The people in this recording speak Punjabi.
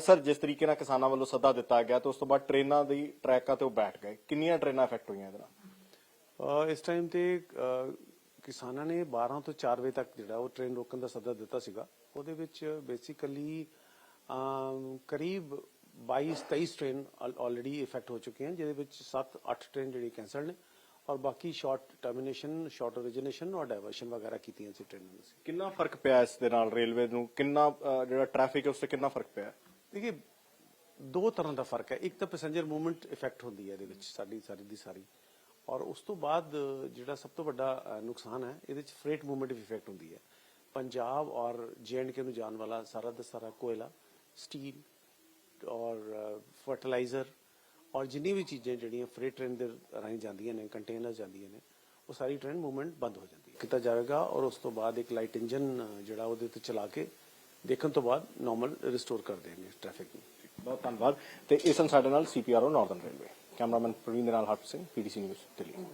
ਸਰ, ਜਿਸ ਤਰੀਕੇ ਨਾਲ ਕਿਸਾਨਾਂ ਵੱਲੋਂ ਸੱਦਾ ਦਿੱਤਾ ਗਿਆ ਤੇ ਉਸ ਤੋਂ ਬਾਅਦ ਟ੍ਰੇਨਾਂ ਦੀ ਟਰੈਕਾਂ ਤੇ ਉਹ ਬੈਠ ਗਏ। ਕਿੰਨੀਆਂ ਟ੍ਰੇਨਾਂ ਇਫੈਕਟ ਹੋਈਆਂ ਇਹਦੇ ਨਾਲ? ਇਸ ਟਾਈਮ ਤੇ ਕਿਸਾਨਾਂ ਨੇ 12 ਤੋਂ 4 ਵਜੇ ਤੱਕ ਜਿਹੜਾ ਉਹ ਟ੍ਰੇਨ ਰੋਕਣ ਦਾ ਸੱਦਾ ਦਿੱਤਾ ਸੀਗਾ। ਉਹਦੇ ਵਿੱਚ ਬੇਸਿਕਲੀ ਕਰੀਬ 22 23 ਟ੍ਰੇਨ ਆਲਰੇਡੀ ਇਫੈਕਟ ਹੋ ਚੁੱਕੇ ਹਨ ਜਿਹਦੇ ਵਿੱਚ 7 8 ਟ੍ਰੇਨ ਜਿਹੜੀ ਕੈਂਸਲ ਨੇ। ਔਰ ਬਾਕੀ ਸ਼ਾਰਟ ਟਰਮੀਨੇਸ਼ਨ ਸ਼ਾਰਟ ਓਰੀਜਿਨੇਸ਼ਨ ਔਰ ਡਾਇਵਰਸ਼ਨ ਵਗੈਰਾ ਕੀਤੀਆਂ ਸੀ ਟ੍ਰੇਨਾਂ ਨੇ ਕਿੰਨਾ ਫ਼ਰਕ ਪਿਆ ਇਸ ਦੇ ਨਾਲ ਰੇਲਵੇ ਨੂੰ? ਕਿੰਨਾ ਅ, ਜਿਹੜਾ ਟ੍ਰੈਫਿਕ ਹੈ ਉਸ ਤੇ ਕਿੰਨਾ ਫ਼ਰਕ ਪਿਆ? ਦੇਖਿਏ ਦੋ ਤਰ੍ਹਾਂ ਦਾ ਫ਼ਰਕ ਹੈ। ਇੱਕ ਤਾਂ ਪੈਸੇਂਜਰ ਮੂਵਮੈਂਟ ਇਫੈਕਟ ਹੁੰਦੀ ਹੈ ਇਹਦੇ ਵਿੱਚ ਸਾਡੀ ਸਾਰੀ ਦੀ ਸਾਰੀ। ਔਰ ਉਸ ਤੋਂ ਬਾਅਦ ਅ, ਜਿਹੜਾ ਸਭ ਤੋਂ ਵੱਡਾ ਅ, ਨੁਕਸਾਨ ਹੈ ਇਹਦੇ ਵਿੱਚ ਫਰੇਟ ਮੂਵਮੈਂਟ ਵੀ ਇਫੈਕਟ ਹੁੰਦੀ ਹੈ। ਪੰਜਾਬ ਔਰ ਕੇ ਨੂੰ ਜਾਣ ਵਾਲਾ ਸਾਰਾ ਦਾ ਸਾਰਾ ਕੋਇਲਾ ਸਟੀਲ ਔਰ ਫਰਟੀਲਾਈਜ਼ਰ ਔਰ ਜਿੰਨੀ ਵੀ ਚੀਜ਼ਾਂ ਜਿਹੜੀਆਂ ਫਰੇਟ ਟ੍ਰੇਨ ਦੇ ਰਾਹੀਂ ਜਾਂਦੀਆਂ ਨੇ ਕੰਟੇਨਰ ਜਾਂਦੀਆਂ ਨੇ, ਉਹ ਸਾਰੀ ਟ੍ਰੇਨ ਮੂਵਮੈਂਟ ਬੰਦ ਹੋ ਜਾਂਦੀ ਹੈ। ਕੀਤਾ ਜਾਵੇਗਾ ਔਰ ਉਸ ਤੋਂ ਬਾਅਦ ਇੱਕ ਲਾਈਟ ਇੰਜਨ ਜਿਹੜਾ ਉਹਦੇ ਤੇ ਚਲਾ ਕੇ ਦੇਖਣ ਤੋਂ ਬਾਅਦ ਨਾਰਮਲ ਰਿਸਟੋਰ ਕਰ ਦੇਣਗੇ ਟ੍ਰੈਫਿਕ ਨੂੰ। ਬਹੁਤ ਧੰਨਵਾਦ। ਤੇ ਇਸ ਸਨ ਸਾਡੇ ਨਾਲ CPRO northern railway cameraman Praveen ਦੇ ਨਾਲ ਹਰਪ੍ਰੀਤ ਸਿੰਘ ਪੀਡੀਸੀ ਨਿਊਜ਼ ਦਿੱਲੀ।